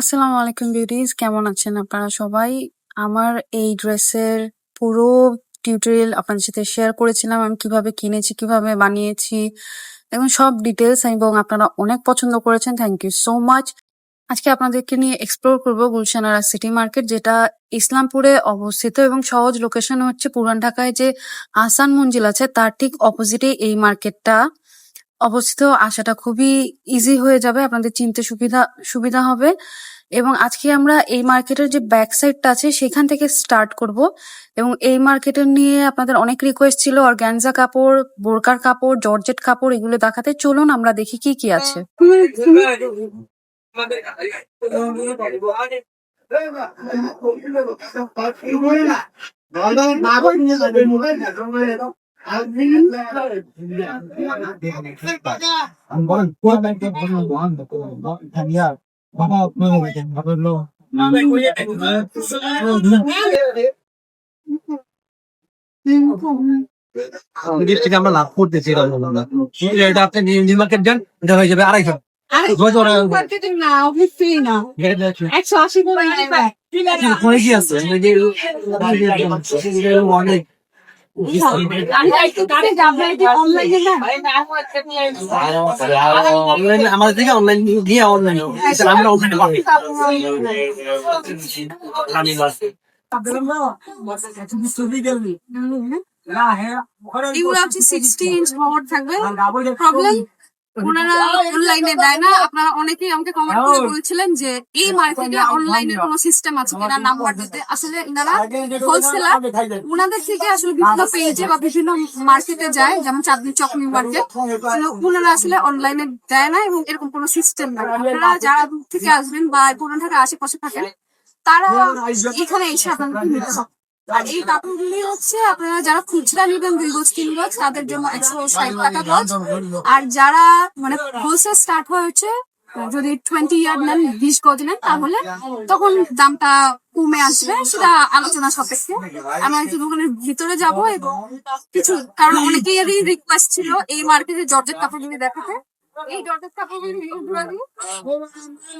আসসালামু আলাইকুম বিউটিজ কেমন আছেন আপনারা সবাই? আমার এই ড্রেসের পুরো টিউটোরিয়াল আপনাদের সাথে শেয়ার করেছিলাম, আমি কীভাবে কিনেছি, কীভাবে বানিয়েছি। এবং সব ডিটেলস এবং আপনারা অনেক পছন্দ করেছেন থ্যাংক ইউ সো মাচ আজকে আপনাদেরকে নিয়ে এক্সপ্লোর করব গুলশানারা সিটি মার্কেট যেটা ইসলামপুরে অবস্থিত এবং সহজ লোকেশন হচ্ছে পুরান ঢাকায় যে আসান মঞ্জিল আছে, তার ঠিক অপোজিটে এই মার্কেটটা অবস্থিত আসাটা খুবই ইজি হয়ে যাবে আপনাদের চিনতে সুবিধা সুবিধা হবে এবং আজকে আমরা এই মার্কেটের যে ব্যাক সাইডটা আছে সেখান থেকে স্টার্ট করব এবং এই মার্কেটের নিয়ে আপনাদের অনেক রিকোয়েস্ট ছিল অর্গ্যানজা কাপড় বোরকার কাপড় জর্জেট কাপড় এগুলো দেখাতে চলুন আমরা দেখি কি কি আছে দেশ থেকে আমরা লাভ করতেছি এটা আপনি নিউ মার্কেট যান এটা হয়ে যাবে আড়াইশো। একশো আশি আছে আমাদের থেকে অনলাইন গিয়ে অনলাইন আমরা অনলাইন বহর থাকবে। প্রবলেম ওনারা অনলাইনে দেয় না? আপনারা অনেকেই আমাকে কমেন্ট করে বলছিলেন যে এই মার্কেটে অনলাইনে কোনো সিস্টেম আছে কিনা? নাম্বার দিতে আসলে এনারা হোলসেলার ওনাদের থেকে আসলে বিভিন্ন পেজে বা বিভিন্ন মার্কেটে যায় যেমন চাঁদনি চকমি মার্কেট ওনারা আসলে অনলাইনে দেয় না এবং এরকম কোনো সিস্টেম নাই। আপনারা যারা দূর থেকে আসবেন বা পুরান ঢাকার আশেপাশে থাকেন তারা এখানে এসে আপনাদের। আর এই কাপড়গুলি হচ্ছে আপনারা যারা খুচরা নেবেন দুই গজ তিন গজ তাদের জন্য একশো ষাট টাকা গজ। আর যারা মানে হোলসেল স্টার্ট হয়েছে যদি টোয়েন্টি ইয়ার নেন বিশ গজ নেন তাহলে তখন দামটা কমে আসবে সেটা আলোচনা সাপেক্ষে। আমরা একটু দোকানের ভিতরে যাব এবং কিছু কারণ অনেকেরই রিকোয়েস্ট ছিল এই মার্কেটে জর্জেট কাপড়গুলি দেখাতে। এই জর্জের কাপড়গুলি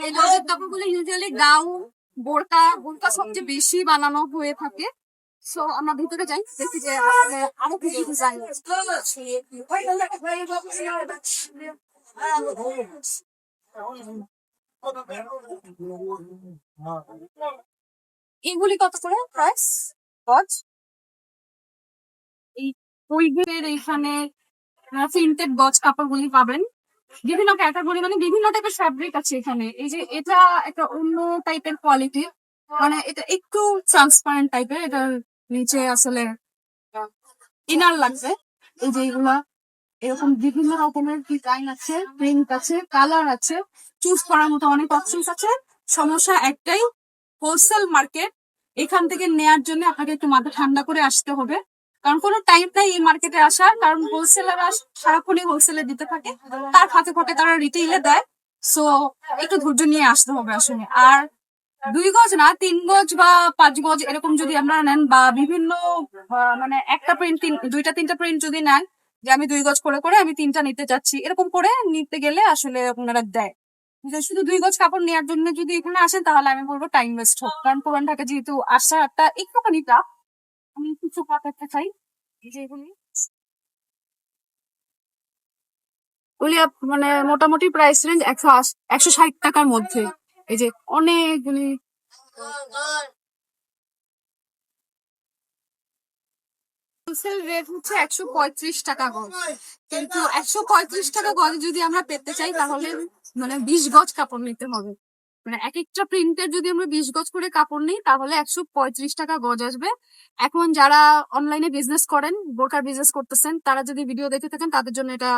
এই জর্জেট কাপড়গুলি ইউজুয়ালি গাউন বোরকা বোরকা সবচেয়ে বেশি বানানো হয়ে থাকে। সো আমরা ভিতরে যাই দেখি যে আরও কিছু ডিজাইন এগুলি কত করে? প্রাইস গজ এই উইগের এইখানে প্রিন্টেড গজ কাপড়গুলি পাবেন। বিভিন্ন ক্যাটাগরি মানে বিভিন্ন টাইপের ফ্যাব্রিক আছে এখানে। এই যে এটা একটা অন্য টাইপের কোয়ালিটি মানে এটা একটু ট্রান্সপারেন্ট টাইপের এটার নিচে আসলে ইনার লাগবে। এই যে এগুলা, এরকম বিভিন্ন রকমের ডিজাইন আছে প্রিন্ট আছে কালার আছে চুজ করার মতো অনেক অপশনস আছে। সমস্যা একটাই হোলসেল মার্কেট এখান থেকে নেয়ার জন্য আপনাকে একটু মাথা ঠান্ডা করে আসতে হবে। কারণ কোনো টাইম নাই এই মার্কেটে আসার, কারণ হোলসেলাররা সারাক্ষণই হোলসেলে দিতে থাকে। তার ফাঁকে ফাঁকে তারা রিটেইলে দেয়। সো একটু ধৈর্য নিয়ে আসতে হবে আসলে। আর দুই গজ না, তিন গজ বা পাঁচ গজ এরকম যদি আপনারা নেন বা বিভিন্ন মানে একটা প্রিন্ট দুইটা, তিনটা প্রিন্ট যদি নেন যে আমি দুই গজ করে করে আমি তিনটা নিতে চাচ্ছি এরকম করে নিতে গেলে আসলে ওনারা দেয়। শুধু দুই গজ কাপড় নেওয়ার জন্য যদি এখানে আসেন, তাহলে আমি বলব টাইম ওয়েস্ট হোক। কারণ পুরান ঢাকা যেহেতু আসাটা একটুখানি টাফ আমি কিছু পাতাতে চাই। এই যে এগুলি ওগুলি আপ- মানে মোটামুটি প্রাইস রেঞ্জ একশো একশো ষাট টাকার মধ্যে। এই যে অনেকগুলি রেট হচ্ছে একশো পঁয়ত্রিশ টাকা গজ। কিন্তু একশো পঁয়ত্রিশ টাকা গজ যদি আমরা পেতে চাই, তাহলে মানে বিশ গজ কাপড় নিতে হবে। মানে প্রিন্টের যদি আমরা বিশ গজ করে কাপড় নিই, তাহলে একশো পঁয়ত্রিশ টাকা গজ আসবে। এখন যারা অনলাইনে বিজনেস করেন, বোরকার বিজনেস করতেছেন, তারা যদি ভিডিও দেখে থাকেন, তাদের জন্য এটা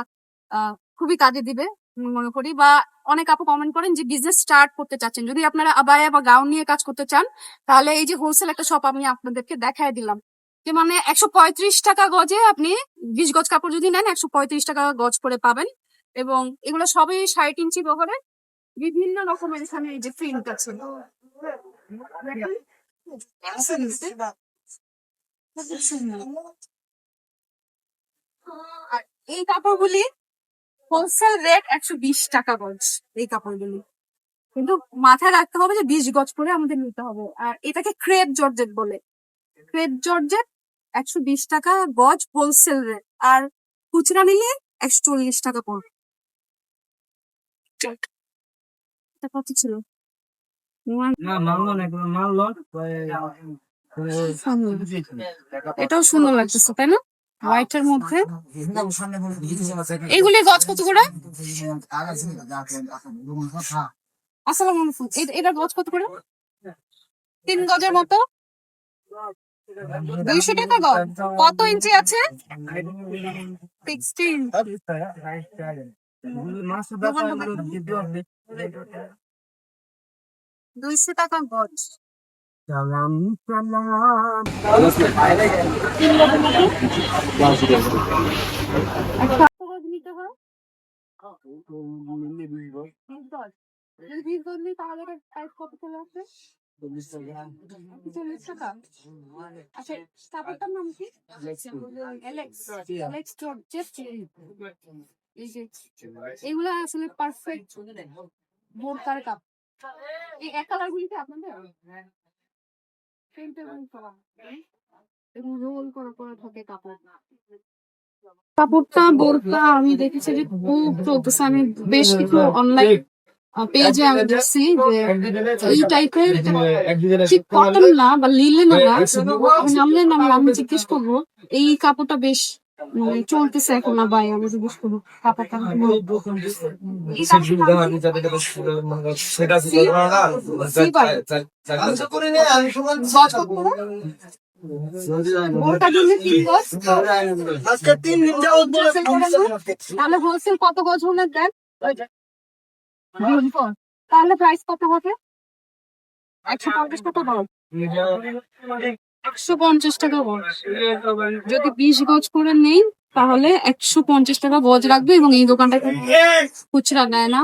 খুবই কাজে দিবে। মনে করি বা অনেক আপু কমেন্ট করেন যে বিজনেস স্টার্ট করতে চাচ্ছেন। যদি আপনারা আবায়া বা গাউন নিয়ে কাজ করতে চান, তাহলে এই যে হোলসেল একটা শপ আমি আপনাদেরকে দেখায় দিলাম। যে মানে একশো পঁয়ত্রিশ টাকা গজে আপনি বিশ গজ কাপড় যদি নেন, একশো পঁয়ত্রিশ টাকা গজ করে পাবেন। এবং এগুলো সবই ষাট ইঞ্চি বহরে বিভিন্ন রকমের এখানে এই যে প্রিন্ট আছে। আর এই কাপড়গুলি হোলসেল রেট একশো বিশ টাকা গজ এই কাপড়গুলি কিন্তু মাথায় রাখতে হবে যে বিশ গজ করে আমাদের নিতে হবে আর এটাকে ক্রেপ জর্জেট বলে ক্রেপ জর্জেট একশো বিশ টাকা গজ হোলসেল রেট আর খুচরা নিলে একশো চল্লিশ টাকা পড়বে কত ছিল এটাও সুন্দর লাগতেছে তাই না হোয়াইট এর মধ্যে? এইগুলি গজ কত করে? আসসালামু আলাইকুম। এটা গজ কত করে? তিন গজের মতো? দুইশো টাকা গজ কত ইঞ্চি আছে? সিক্সটিন। দুইশো টাকা গজ এলেক্স জর্জেট এগুলো আসলে পারফেক্ট বোরকার কাপ এই এক কালার গুলিতে আপনাদের প্রিন্টেবল করা এবং রোল করা করা থাকে কাপড় কাপড়টা বোরকা আমি দেখেছি যে খুব চলতেছে। আমি বেশ কিছু অনলাইন পেজে আমি দেখছি এই টাইপের ঠিক কটন না বা লিলেন না। আমি নামলেন আমি জিজ্ঞেস করব, এই কাপড়টা বেশ চলতেছে এখন না ভাই আমি জিজ্ঞেস করব। কত? তাহলে হোলসেল কত গজ হলে দেন? তাহলে প্রাইস কত হবে? একশো পঞ্চাশ টাকা গজ একশো পঞ্চাশ টাকা গজ যদি বিশ গজ করে নেই, তাহলে একশো পঞ্চাশ টাকা গজ রাখবে এবং এই দোকানটা খুচরা নেয় না।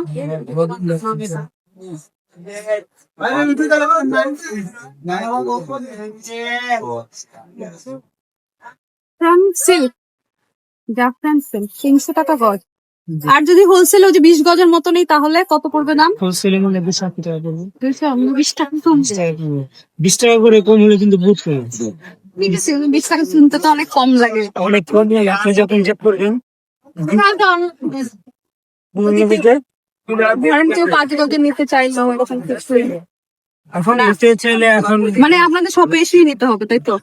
ফ্রান সিল্ক জাফরান সিল্ক তিনশো টাকা গজ। আর যদি হোলসেল ওই যে বিশ গজের মতো নেই তাহলে কত পড়বে দাম? হোলসেলের মধ্যে দুশো আশি টাকা পড়বে। বিশ টাকা বিশ টাকা করে কম হলে কিন্তু বহুত কম বিশ টাকা শুনতে তো অনেক কম লাগে। অনেক কম লাগে আপনি যখন চেক করবেন। মানে আপনাদের সব এসেই নিতে হবে তাই তো?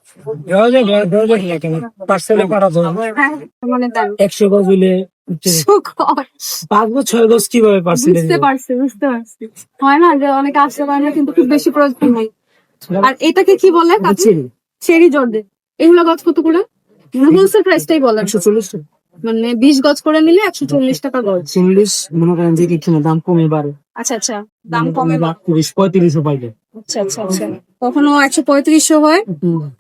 হ্যাঁ মানে একশো গজ হলে। পাঁচ গজ ছয় কীভাবে পার্সেলে বুঝতে পারছি বুঝতে পারছি। হয় না যে অনেকে আসতে পারে কিন্তু খুব বেশি প্রয়োজন নাই। আর এটাকে কি বলে চেরি জর্দে এগুলো গজ কত করে? হোলসেল প্রাইসটাই বলেন একশো চল্লিশ টাকা। মানে বিশ গজ করে নিলে একশো চল্লিশ টাকা গজ চল্লিশ মনে করেন যে কি কিনে দাম কমে বাড়ে। আচ্ছা আচ্ছা। দাম কমে বা- তিরিশ পঁয়ত্রিশও পাইবে আচ্ছা আচ্ছা আচ্ছা। কখনো একশো পঁয়ত্রিশশো হয়?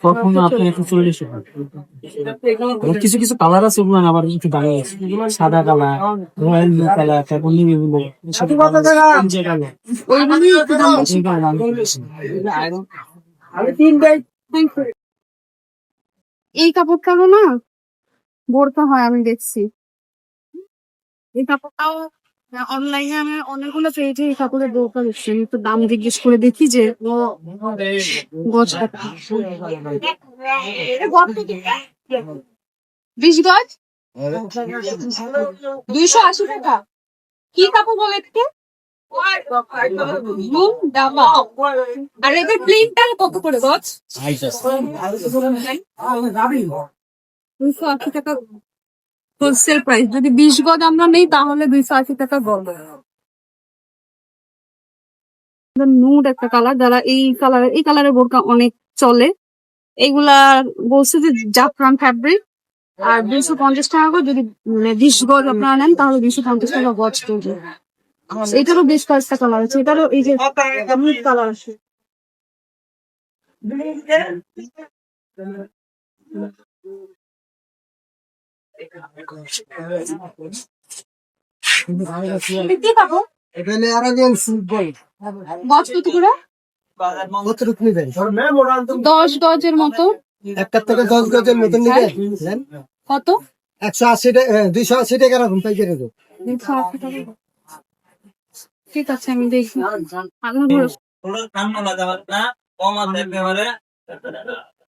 কখনো আপনি একশো চল্লিশ আবার কিছু কিছু কালার আছে ওগুলো আবার একটু দামি আছে। সাদা কালার রয়্যাল ব্লু কালার তারপর নিবি ব্লু এই কাপড়টারও না? বোরকা হয় আমি দেখছি। এই কাপড়টাও অনলাইনে আমি অনেকগুলো পেয়েছি এই কাপড়ের দেখছি আমি একটু দাম জিজ্ঞেস করে দেখি যে ও গজ। বিশ গজ? দুইশো আশি টাকা। কি কাপড় বলে এটাকে? আর এদের প্লেনটা কত করে গজ দুইশো আশি টাকা হোলসেল প্রাইস যদি বিশ গজ আমরা নেই, তাহলে দুইশো আশি টাকা গজ নুড একটা কালার যারা এই কালারের এই কালারের বোরকা অনেক চলে। এইগুলা বলছে যে জাফরান ফ্যাব্রিক আর দুইশো পঞ্চাশ টাকা করে যদি মানে বিশ গজ আপনারা নেন, তাহলে দুইশো পঞ্চাশ টাকা গজ পড়বে এটারও বেশ কয়েকটা কালার আছে। এটারও এই যে কালার আছে। দেখতে পাবো এখানে আরেকজন ফুটবল। গজ কত করে? দশ গজের মতো। একটা থেকে দশ গজের মতন নেবেন কত? একশো আশি টাকা দুইশো আশি টাকা রাখুন পাইকারি দেবো। ঠিক আছে আমি দেখি। আগ্রহ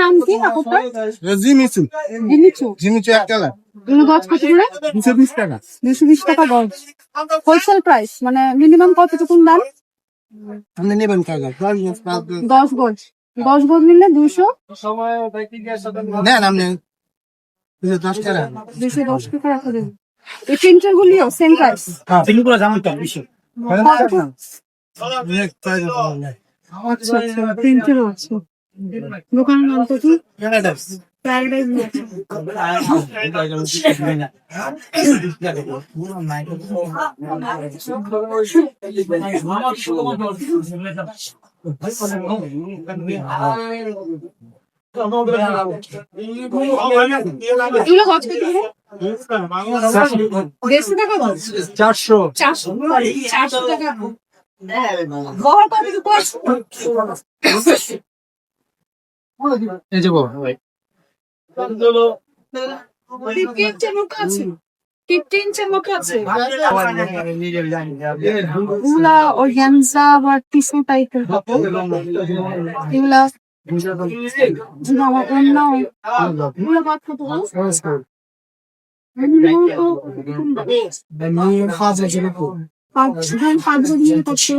নাম কি? কাপড়টা জিমিচু জিমিচু এক কালার। এগুলো গজ কত করে দুশো বিশ টাকা। দুশো বিশ টাকা গজ হোলসেল প্রাইস মানে মিনিমাম কতটুকুন দাম? আপনি নেবেন দশ গজ। দশ গজ নিলে দুশো? নেন আপনি দুশো দশ টাকা। দুশো দশ টাকা রাখা দেবে এই প্রিন্টার গুলিও সেম প্রাইস পিনগুলো জানেন তো আচ্ছা আচ্ছা প্রিন্টারও আছে। দোকানের নাম তো কি প্যারাডাইজ এগুলো কত দেড়শো টাকা চারশো চারশো চারশো টাকা এই যে গো ফিফটি ইঞ্চের মতো আছে। ইঞ্চের মতো আছে। এগুলা অর্গ্যানজা বা টিস্যু টাইপের এগুলা বলো? পাঁচ পাঁচ বছর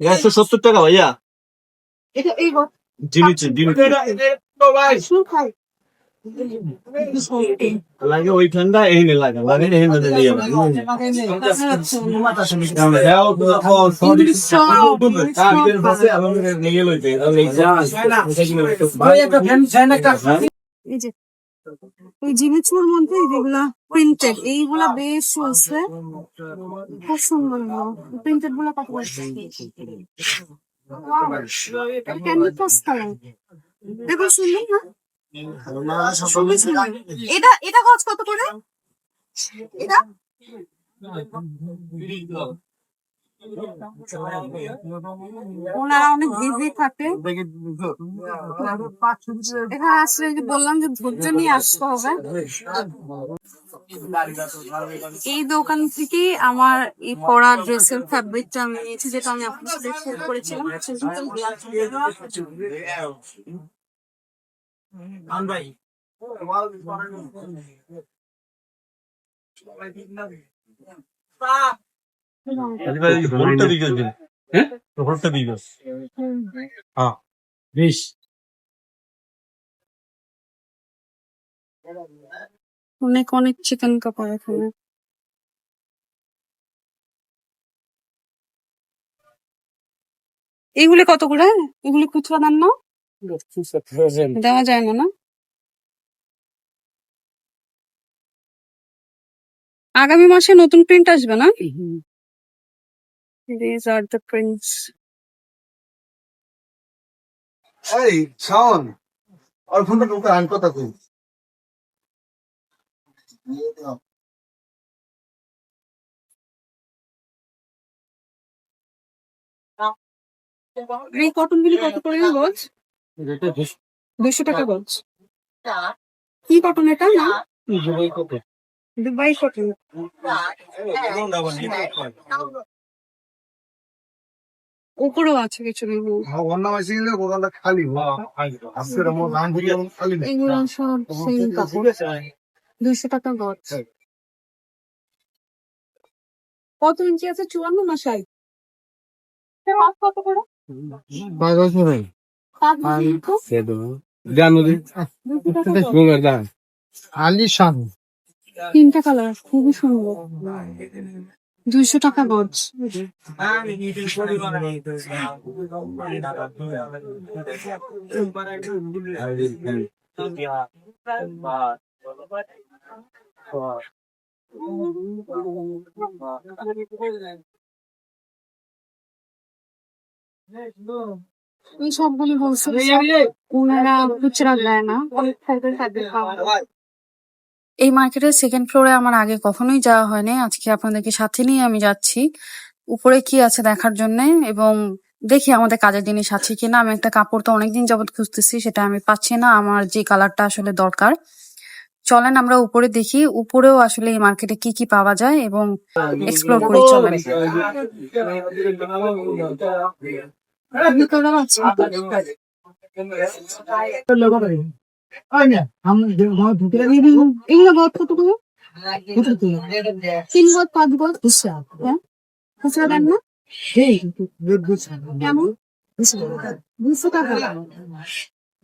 একশো সত্তর টাকা ভাইয়া। লাগে ওই ঠান্ডা এই নে লাগে লাগে এই নে নিয়ে এই যে এই জিনিসগুলোর মধ্যে যেগুলা প্রিন্টেড এইগুলা বেশ চলছে। খুব সুন্দর প্রিন্টেডগুলা কত দেখো। সুন্দর না। এটা এটা গজ কত করে? এটা? ওনারা অনেক বিজি থাকে এখানে আসলে এই যে বললাম যে ধৈর্য নিয়ে আসতে হবে এই দোকান থেকে আমার এই পরা ড্রেসের ফ্যাব্রিকটা আমি নিয়েছি যেটা আমি আপনার সাথে শেয়ার করেছিলাম বেশ অনেক অনেক চিকেন কাপড় এখানে এইগুলি কত করে? এগুলি খুচরা দাম না? দেওয়া যায় না না? আগামী মাসে নতুন প্রিন্ট আসবে না? These are the prints. এই শাওন আর ফোনটা ঢুকে আন কথা কই। এই কটন গুলি কত করে বলছ? দুশো টাকা গজ কি কটন এটা না দুবাই কটন উপরেও আছে কিছু অন্য মাসে গেলে খালি। আজকে আমার দাম ধরি এমন খালি নেই। এগুলো সব সেম কাপড়। দুইশো টাকা গজ। কত ইঞ্চি আছে? চুয়ান্ন না ষাট? কত করে? পাঁচ আলিশান। তিনটা কালার খুবই সুন্দর। দুইশো টাকা গজ এই সবগুলি বলছে ওনারা খুচরা দেয় না। খাওয়া এই মার্কেটের সেকেন্ড ফ্লোরে আমার আগে কখনোই যাওয়া হয়নি। আজকে আপনাদেরকে সাথে নিয়ে আমি যাচ্ছি। উপরে কি আছে দেখার জন্য এবং দেখি আমাদের কাজের জিনিস আছে কিনা। আমি একটা কাপড় তো অনেকদিন যাবত খুঁজতেছি, সেটা আমি পাচ্ছি না। আমার যে কালারটা আসলে দরকার। চলেন আমরা উপরে দেখি। উপরেও আসলে এই মার্কেটে কি কি পাওয়া যায় এবং এক্সপ্লোর করি, চলেন। ভিতরে তিন গদ পাঁচ হ্যাঁ? খুচরা দেন না? কেমন? দুশো টাকা।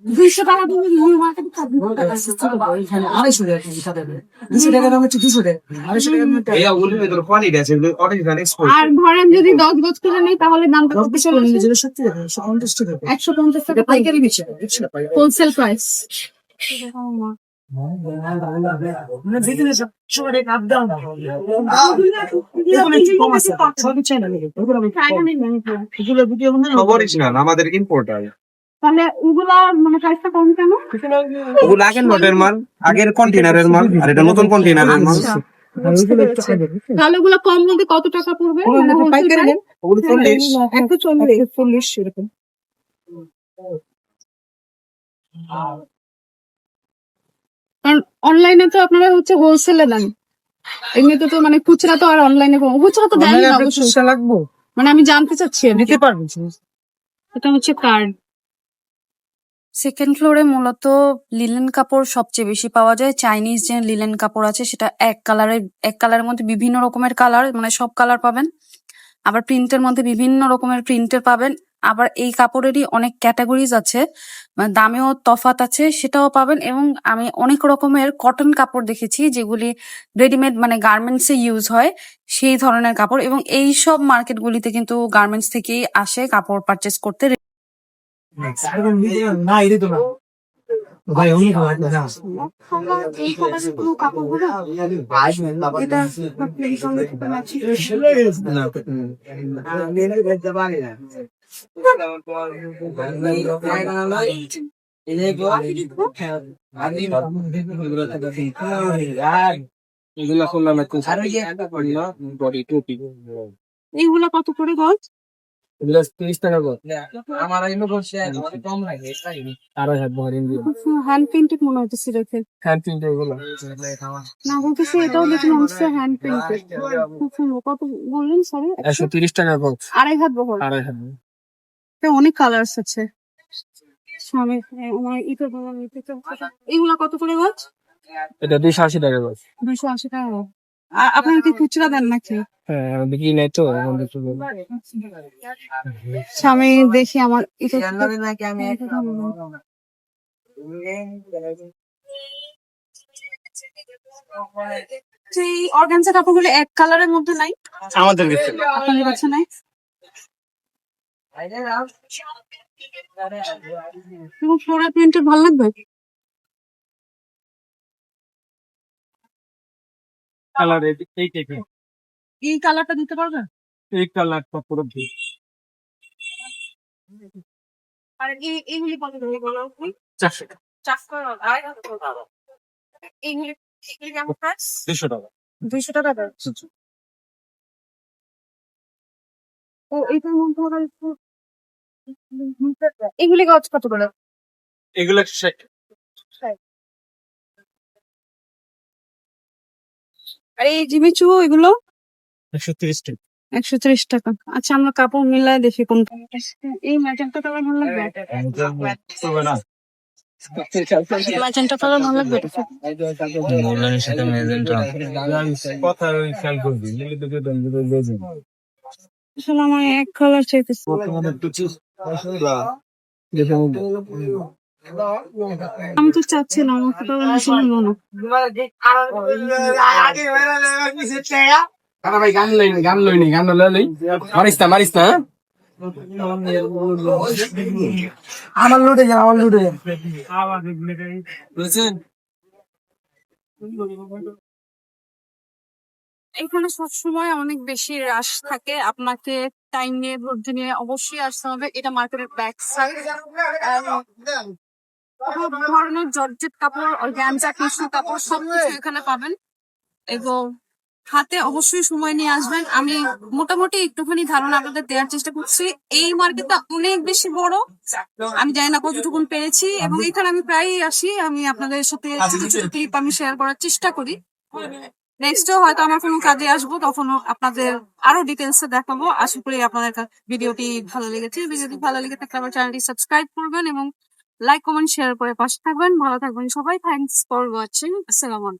দুইশো টাকা তুমি নিউ মার্কেটে থাকবে আড়াইশো টাকা দুশো দুশো টাকা দাম হচ্ছে দুশো টাকা আড়াইশো টাকা আর ধরেন যদি দশ গজ করে নেই তাহলে দামটা কত চলে সত্যি টাকা একশো পঞ্চাশ টাকা একশো পঞ্চাশ টাকা পাইকারি দিচ্ছে একশো টাকা হোলসেল প্রাইস মানে বিজনেস সবাই আপ ডাউন এগুলো একটু কম আছে না এগুলো আমি এগুলো ভিডিও মানে আমাদের ইম্পোর্টার তাহলে ওগুলা মানে প্রাইসটা কম কেন? ওগুলো আগের লটের মাল আগের কন্টেনারের মাল আর এটা নতুন কন্টেনারের মাল। খাইবে তাহলে ওগুলা কম বলতে কত টাকা পড়বে? মানে wholesale পাইকারি price? নেন। ওগুলো চল্লিশ। একশো চল্লিশ। চল্লিশ এরকম। কারণ অনলাইনে তো আপনারা হচ্ছে হোলসেলে দেন। এমনিতে তো মানে খুচরা তো আর অনলাইনে খুচরা তো দেন না অবশ্যই। লাগবো? মানে আমি জানতে চাচ্ছি কি। এটা হচ্ছে কার্ড সেকেন্ড ফ্লোরে মূলত লিলেন কাপড় সবচেয়ে বেশি পাওয়া যায়। চাইনিজ যে লিলেন কাপড় আছে, সেটা এক কালারের এক কালারের মধ্যে বিভিন্ন রকমের কালার মানে সব কালার পাবেন। আবার প্রিন্টের মধ্যে বিভিন্ন রকমের প্রিন্টের পাবেন। আবার এই কাপড়েরই অনেক ক্যাটাগরিজ আছে মানে দামেও তফাত আছে, সেটাও পাবেন। এবং আমি অনেক রকমের কটন কাপড় দেখেছি, যেগুলি রেডিমেড মানে গার্মেন্টস ইউজ হয়, সেই ধরনের কাপড়। এবং এই সব মার্কেটগুলিতে কিন্তু গার্মেন্টস থেকেই আসে কাপড় পারচেস করতে। না এটা তো না ভাই অনেক ভালো না এগুলো করলাম একটু বডি টুপি এইগুলা কত করে গজ এগুলো তিরিশ টাকা করে। আমার এগুলো বলছে কম লাগে আড়াই হাত ভরে হ্যান্ড পেন্টেড মনে হচ্ছে দেখে হ্যান্ড প্রিন্ট এগুলো। না বলতেছে এটাও দেখে মনে হচ্ছে হ্যান্ড কত বললেন সরি একশো তিরিশ টাকা করে। আড়াই হাত বহর। আড়াই হাত এতে অনেক কালার্স আছে। আমার ইটো এগুলা কত করে গাছ এটা দুইশো আশি টাকা করে দুশো আশি টাকা। আপনারা কি খুচরা দেন নাকি? হ্যাঁ বিক্রি নেই তো সামনে দেখি আমার সেই অর্গানজা কাপড়গুলো এক কালারের মধ্যে নাই? আমাদের কাছে। আপনাদের কাছে নাই? এবং ফ্লোরাল প্রিন্টের ভালো লাগবে? কালার এই টাইপের এই কালারটা দিতে পারবেন এই কালারটা পুরো ঠিক আর এই এইগুলি কত করে বলো। চারশো টাকা। চারশো এইগুলি এগুলি কেমন প্রাইস দুশো টাকা। দুইশো টাকা দাও ও এইটার মধ্যে ওরা একটু এগুলি গজ কত করে? এগুলো ষাট। আর এই জিমিচু এগুলো? একশো তিরিশ টাকা একশো ত্রিশ টাকা। আচ্ছা আমরা কাপড় মিলাই দেখি কোনটা এই ম্যাজেন্টা কালার ভালো লাগবে? ম্যাজেন্টা কালার ভালো লাগবে? মূল্যায়নের সাথে মেজেন্টা কথা ওই খেয়াল করবি নিলে তোকে দন্ড দেবে আসলে আমার এক কালার চাইতেছি। আমি তো চাচ্ছিলাম আমার তো কালার শুনব না। ভাই গান লইনি গান লইনি গান লই মারিস না মারিস না আমার লুটে যান আমার লুটে যান। বুঝছেন এখানে সবসময় অনেক বেশি রাশ থাকে। আপনাকে টাইম নিয়ে ধৈর্য নিয়ে অবশ্যই আসতে হবে। এটা মার্কেটের ব্যাক সাইড সব ধরনের জর্জেট কাপড় অর্গ্যানজা টিস্যু কাপড় সবকিছু এখানে পাবেন। এবং হাতে অবশ্যই সময় নিয়ে আসবেন। আমি মোটামুটি একটুখানি ধারণা আপনাদের দেওয়ার চেষ্টা করছি। এই মার্কেটটা অনেক বেশি বড়। আমি জানি না কতটুকুন পেরেছি এবং এখানে আমি প্রায়ই আসি। আমি আপনাদের সাথে ছোট ক্লিপ আমি শেয়ার করার চেষ্টা করি। নেক্সটও হয়তো আমার কোনো কাজে আসব তখন আপনাদের আরও ডিটেলস দেখাবো। আশা করি আপনাদের ভিডিওটি ভালো লেগেছে। ভিডিওটি ভালো লেগে থাকলে আমার চ্যানেলটি সাবস্ক্রাইব করবেন এবং লাইক কমেন্ট শেয়ার করে পাশে থাকবেন। ভালো থাকবেন সবাই। থ্যাংকস ফর ওয়াচিং আসসালামু